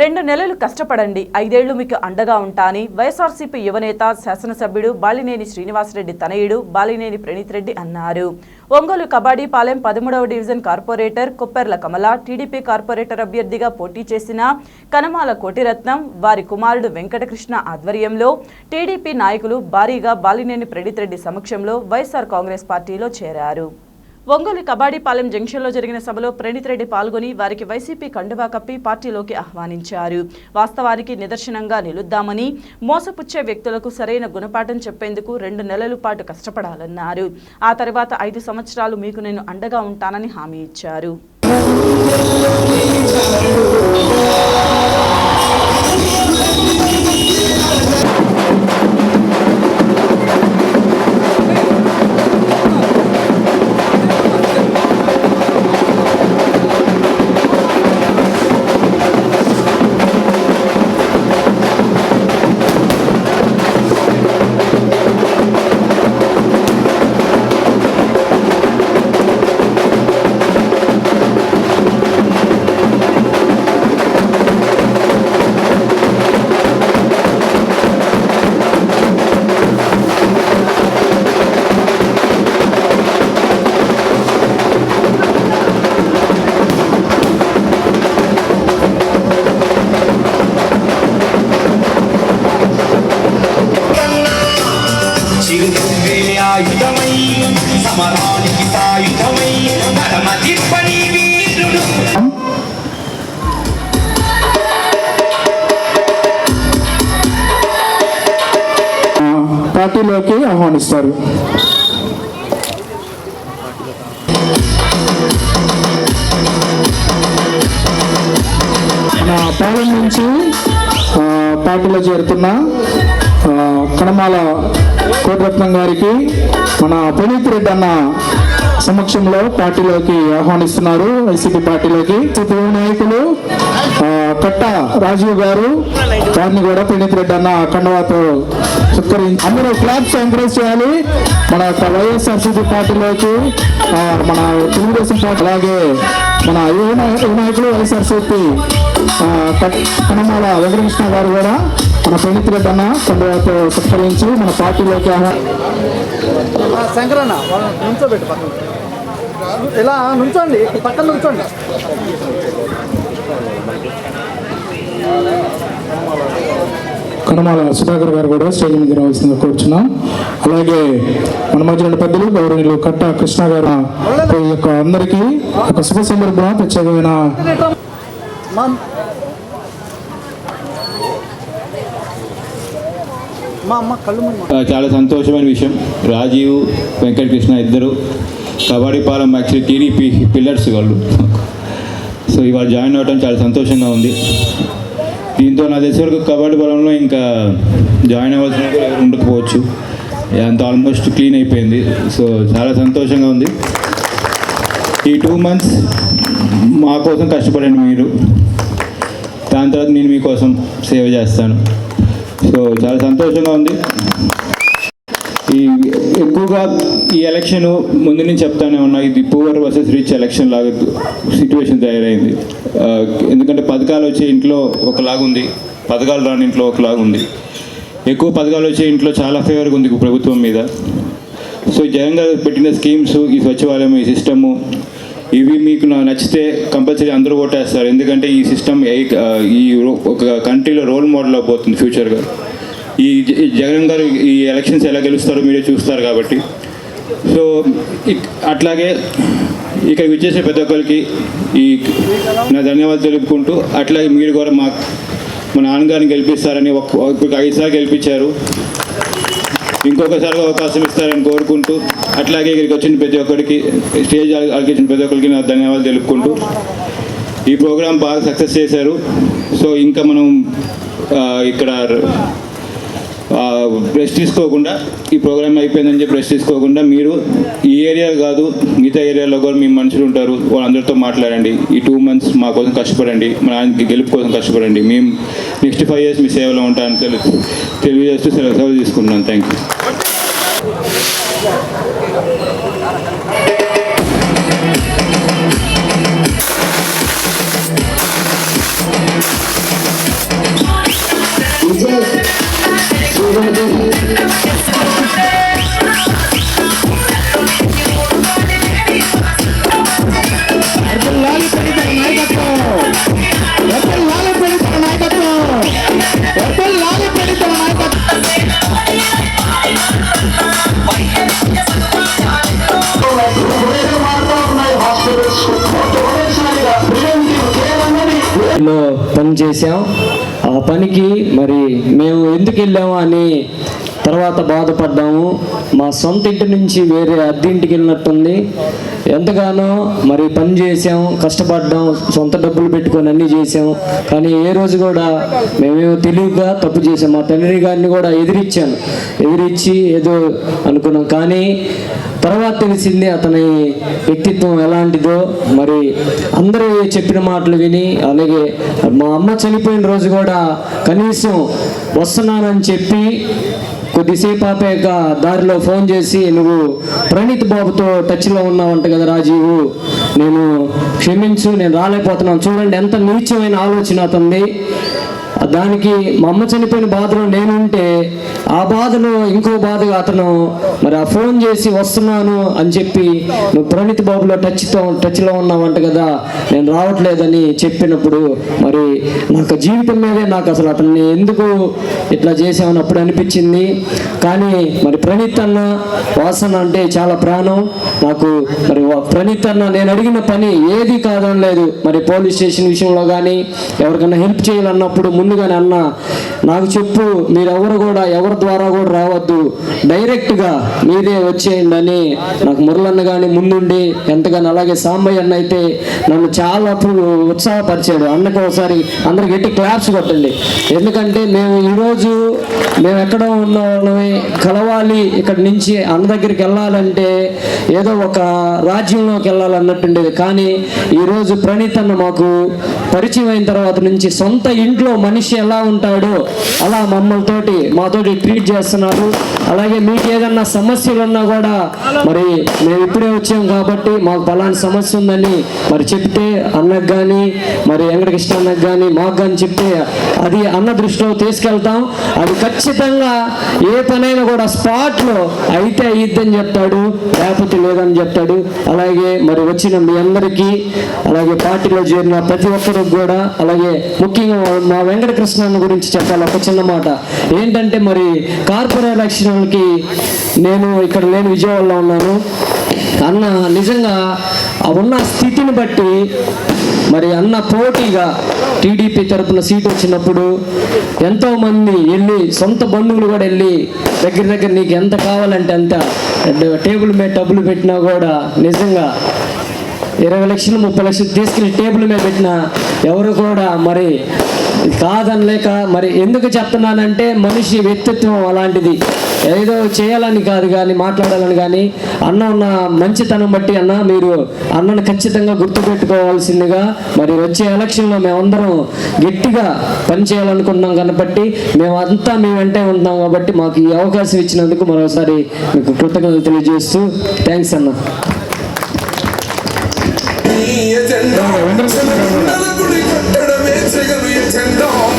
రెండు నెలలు కష్టపడండి. ఐదేళ్ళు మీకు అండగా ఉంటా అని వైఎస్ఆర్సీపీ యువనేత శాసనసభ్యుడు బాలినేని శ్రీనివాసరెడ్డి తనయుడు బాలినేని ప్రణీత్ రెడ్డి అన్నారు. ఒంగోలు కబాడీపాలెం పదమూడవ division corporator Kopperla Kamala TDP corporator అభ్యర్థిగా పోటీ చేసిన కనమాల కోటిరత్నం వారి కుమారుడు వెంకటకృష్ణ ఆధ్వర్యంలో టీడీపీ నాయకులు భారీగా బాలినేని ప్రణీత్ రెడ్డి సమక్షంలో వైఎస్ఆర్ కాంగ్రెస్ పార్టీలో చేరారు. ఒంగోలు కబాడీపాలెం జంక్షన్లో జరిగిన సభలో ప్రణీత్ రెడ్డి పాల్గొని వారికి వైసీపీ కండువా కప్పి పార్టీలోకి ఆహ్వానించారు. వాస్తవానికి నిదర్శనంగా నిలుద్దామని మోసపుచ్చే వ్యక్తులకు సరైన గుణపాఠం చెప్పేందుకు రెండు నెలల పాటు కష్టపడాలన్నారు. ఆ తర్వాత ఐదు సంవత్సరాలు మీకు నేను అండగా ఉంటానని హామీ ఇచ్చారు. సమరానికి సాయుధమై నడమ తిప్పని వీరుడు. పార్టీలోకి ఆహ్వానిస్తారు. నా పాలన నుంచి పార్టీలో చేరుతున్న ఆ, కణమాల కోటరత్నం గారికి మన పునీత్ రెడ్డి అన్న సమక్షంలో పార్టీలోకి ఆహ్వానిస్తున్నారు. వైసీపీ పార్టీలోకి సిపిఎం నాయకులు ఆ, కట్ట రాజీవ్ గారు వారిని కూడా పునీత్ రెడ్డి అన్న కండవాతో సత్కరించి అందరూ క్లాప్స్ ఎంకరేజ్ చేయాలి. మన యొక్క వైఎస్ఆర్సీపీ పార్టీలోకి మన తెలుగుదేశం పార్టీ అలాగే మన యువ యువ నాయకులు వైఎస్ఆర్సీపీ కట్- కనమాల వెంకటకృష్ణ గారు కూడా మన రెడ్డి అన్న కండవాతో సత్కరించి మన పార్టీలోకి శంకరన్న నుంచోబెట్టు పక్కన. ఇలా నుంచోండి పక్కన నుంచోండి. కనుమాల సుధాకర్ గారు కూడా స్టేజ్ మీద రావాల్సిందిగా కోరుచున్నాం. అలాగే మన మధ్య ఉన్న పెద్దలు గౌరవనీయులు కట్ట కృష్ణ గారు యొక్క అందరికీ ఒక శుభ సందర్భంగా ప్రత్యేకమైన మా మా అమ్మ కళ్ళు మూయమ్మా. ఆ, చాలా సంతోషమైన విషయం. రాజీవ్ వెంకటకృష్ణ ఇద్దరు కబడ్డీపాలెం యాక్చువల్లీ టీడీపీ పిల్లర్స్ వాళ్ళు. సో ఇవాళ జాయిన్ అవ్వడం చాలా సంతోషంగా ఉంది. దీంతో నా తెలిసి వరకు కబడ్డీ పొలంలో ఇంకా జాయిన్ అవ్వాల్సిన ఎవరు ఉండకపోవచ్చు. అంత ఆల్మోస్ట్ క్లీన్ అయిపోయింది. సో చాలా సంతోషంగా ఉంది. ఈ టూ మంత్స్ మా కోసం కష్టపడండి మీరు. దాని తర్వాత నేను మీకోసం సేవ చేస్తాను. సో చాలా సంతోషంగా ఉంది. ఈ ఎక్కువగా ఈ ఎలక్షన్ ముందు నుంచి చెప్తానే ఉన్నా ఇది పూవర్ వర్సెస్ రిచ్ ఎలక్షన్ లాగా సిచ్యువేషన్ తయారైంది. ఎందుకంటే పథకాలు వచ్చే ఇంట్లో ఒకలాగుంది పథకాలు రాని ఇంట్లో ఒకలాగుంది. ఎక్కువ పథకాలు వచ్చే ఇంట్లో చాలా ఫేవర్గా ఉంది ప్రభుత్వం మీద. సో జగన్ గారు పెట్టిన స్కీమ్స్ ఈ సచివాలయం ఈ సిస్టము ఇవి మీకు నచ్చితే కంపల్సరీ అందరూ ఓటేస్తారు ఎందుకంటే ఈ సిస్టమ్ ఈ రో- ఒక కంట్రీలో రోల్ మోడల్ అయిపోతుంది ఫ్యూచర్గా ఈ జగన్ గారు ఈ ఎలక్షన్స్ ఎలా గెలుస్తారో మీరే చూస్తారు కాబట్టి. సో ఇక్- అట్లాగే ఇక్కడ విచ్చేసే ప్రతి ఒక్కరికి ఈ నా ధన్యవాదాలు తెలుపుకుంటూ అట్లాగే మీరు కూడా మా మా నాన్నగారిని గెలిపిస్తారని ఒక ఒక ఐదుసార్లు గెలిపించారు. ఇంకొకసారి అవకాశం ఇస్తారని కోరుకుంటూ అట్లాగే ఇక్కడికి వచ్చిన ప్రతి ఒక్కరికి స్టేజ్ అలకించిన ప్రతి ఒక్కరికి నా ధన్యవాదాలు తెలుపుకుంటూ ఈ ప్రోగ్రాం బాగా సక్సెస్ చేశారు. సో ఇంకా మనం ఇక్కడ ప్రెస్ తీసుకోకుండా ఈ ప్రోగ్రామ్ అయిపోయిందని చెప్పి రెస్ట్ తీసుకోకుండా మీరు ఈ ఏరియా కాదు మిగతా ఏరియాలో కూడా మీ మనుషులు ఉంటారు వాళ్ళందరితో మాట్లాడండి. ఈ టూ మంత్స్ మా కోసం కష్టపడండి మా ఆయనకి గెలుపు కోసం కష్టపడండి. మేము నెక్స్ట్ ఫైవ్ ఇయర్స్ మీ సేవలో ఉంటామని తెలు తెలియజేస్తూ సెలవు సెలవు తీసుకుంటున్నాను. Thank you Thank you. చేసాం ఆ పనికి మరి మేము ఎందుకు వెళ్ళాము అని తర్వాత బాధపడ్డాము. మా సొంత ఇంటి నుంచి వేరే అద్దె ఇంటికి వెళ్ళినట్టుంది. ఎంతగానో మరి పని చేసాం కష్టపడ్డాం సొంత డబ్బులు పెట్టుకొని అన్నీ చేసాం కానీ ఏ రోజు కూడా మేమేమో తెలివిగా తప్పు చేసాం మా తండ్రి గారిని కూడా ఎదిరించాను. ఎదిరించి ఏదో అనుకున్నాం. కానీ తర్వాత తెలిసింది అతని వ్యక్తిత్వం ఎలాంటిదో. మరి అందరూ చెప్పిన మాటలు విని అలాగే మా అమ్మ చనిపోయిన రోజు కూడా కనీసం వస్తున్నానని చెప్పి కొద్దిసేపు ఆపాక దారిలో ఫోన్ చేసి నువ్వు ప్రణీత్ బాబుతో టచ్లో ఉన్నావంట కదా రాజీవు నేను క్షమించు నేను రాలేకపోతున్నాను. చూడండి ఎంత నీచమైన ఆలోచన అతంది దానికి మా అమ్మ చనిపోయిన బాధలో నేనుంటే ఆ బాధలో ఇంకో బాధగా అతను మరి ఆ ఫోన్ చేసి వస్తున్నాను అని చెప్పి నువ్వు ప్రణీత్ బాబులో టచ్తో టచ్లో ఉన్నావంట కదా నేను రావట్లేదని చెప్పినప్పుడు మరి నాకు జీవితం మీదే నాకు అసలు అతన్ని ఎందుకు ఇట్లా చేసామని అప్పుడు అనిపించింది. కానీ మరి ప్రణీత్ అన్న వాసన అంటే చాలా ప్రాణం. నాకు మరి వా- ప్రణీత్ అన్న నేను అడిగిన పని ఏది కాదని లేదు మరి పోలీస్ స్టేషన్ విషయంలో కానీ ఎవరికైనా హెల్ప్ చేయాలన్నప్పుడు ముందు ముందుగానే అన్న నాకు చెప్పు మీరెవరు కూడా ఎవరి ద్వారా కూడా రావద్దు. డైరెక్ట్గా మీరే వచ్చేయండి అని నాకు మురళన్న కానీ ముందుండి ఎంతగానో అలాగే సాంబయ్య అన్న అయితే నన్ను చాలా ఉత్సాహపరిచాడు. అన్నకు ఒకసారి అందరికి గట్టి క్లాప్స్ కొట్టండి. ఎందుకంటే మేము ఈరోజు మేము ఎక్కడ ఉన్న వాళ్ళమే కలవాలి ఇక్కడ నుంచి అన్న దగ్గరికి వెళ్ళాలంటే ఏదో ఒక రాజ్యంలోకి వెళ్ళాలన్నట్టుండేది. కానీ ఈరోజు ప్రణీత్ అన్న మాకు పరిచయం అయిన తర్వాత నుంచి సొంత ఇంట్లో మనిషి ఎలా ఉంటాడో అలా మమ్మల్తోటి మాతోటి ట్రీట్ చేస్తున్నారు. అలాగే మీకు ఏదన్నా సమస్యలు ఉన్నా కూడా మరి మేము ఇప్పుడే వచ్చాం కాబట్టి మాకు పలాంటి సమస్య ఉందని మరి చెప్తే అన్నకు కానీ మరి వెంకటకృష్ణ అన్నకు కానీ మాకు కానీ చెప్తే అది అన్న దృష్టిలో తీసుకెళ్తాం. అది ఖచ్చితంగా ఏ పనైనా కూడా స్పాట్లో అయితే అయ్యిద్దని చెప్తాడు లేకపోతే లేదని చెప్తాడు. అలాగే మరి వచ్చిన మీ అందరికీ అలాగే పార్టీలో చేరిన ప్రతి ఒక్కరికి కూడా అలాగే ముఖ్యంగా మా వెంకట వెంకటకృష్ణను గురించి చెప్పాలి ఒక చిన్న మాట. ఏంటంటే మరి కార్పొరేట్ ఎలక్షన్లకి నేను ఇక్కడ లేని విజయవాడలో ఉన్నాను. అన్న నిజంగా ఆ ఉన్న స్థితిని బట్టి మరి అన్న పోటీగా టీడీపీ తరపున సీట్ వచ్చినప్పుడు ఎంతో మంది వెళ్ళి సొంత బంధువులు కూడా వెళ్ళి దగ్గర దగ్గర నీకు ఎంత కావాలంటే అంత టేబుల్ మీద డబ్బులు పెట్టినా కూడా నిజంగా ఇరవై లక్షలు ముప్పై లక్షలు తీసుకుని టేబుల్ మీద పెట్టిన ఎవరు కూడా మరి కాదనలేక మరి ఎందుకు చెప్తున్నానంటే మనిషి వ్యక్తిత్వం అలాంటిది. ఏదో చేయాలని కాదు కానీ మాట్లాడాలని కానీ అన్న ఉన్న మంచితనం బట్టి అన్న మీరు అన్నను ఖచ్చితంగా గుర్తుపెట్టుకోవాల్సిందిగా మరి వచ్చే ఎలక్షన్లో మేమందరం గట్టిగా పనిచేయాలనుకుంటున్నాం కాబట్టి మేమంతా మీ వెంటే ఉంటున్నాం కాబట్టి మాకు ఈ అవకాశం ఇచ్చినందుకు మరోసారి మీకు కృతజ్ఞతలు తెలియజేస్తూ థ్యాంక్స్ అన్న. ఎజెండా. నలుగురి కట్టడమే జగను ఎజెండా.